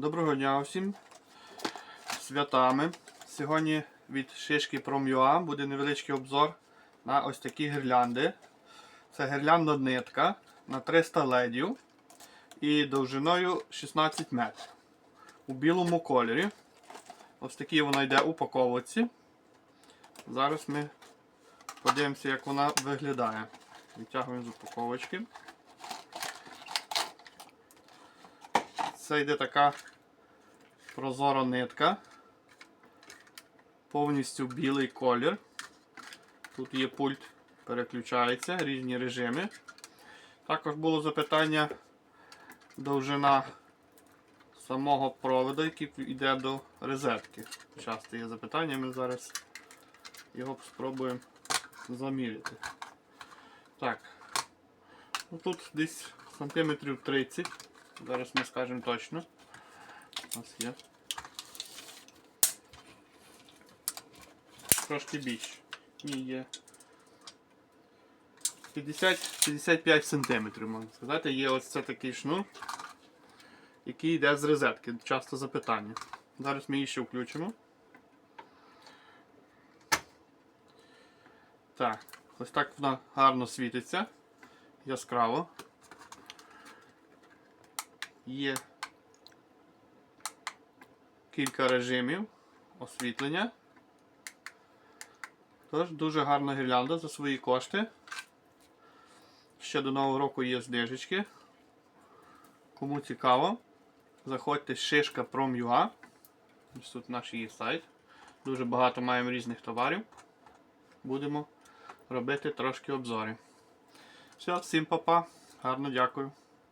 Доброго дня всім святами. Сьогодні від шишки Prom.ua буде невеличкий обзор на ось такі гірлянди. Це гірлянда нитка на 300 ледів і довжиною 16 метрів. У білому кольорі. Ось такий вона йде у упаковці. Зараз ми подивимося, як вона виглядає. Витягуємо з упаковочки. Це йде така прозора нитка. Повністю білий колір. Тут є пульт, переключається, різні режими. Також було запитання довжина самого проводу, який йде до розетки. Часто є запитання, ми зараз його спробуємо заміряти. Так. Ну, тут десь сантиметрів 30. Зараз ми скажемо точно. Нас є. Трошки більше. Ні, є. 50-55 см, можна сказати. Є ось це такий шнур, який йде з розетки. Часто запитання. Зараз ми її ще включимо. Так, ось так вона гарно світиться. Яскраво. Є кілька режимів освітлення. Тож дуже гарна гірлянда за свої кошти. Ще до Нового року є знижечки. Кому цікаво, заходьте шишка Prom.ua. Ось тут наш її сайт. Дуже багато маємо різних товарів. Будемо робити трошки обзори. Все, всім па-па. Гарно дякую.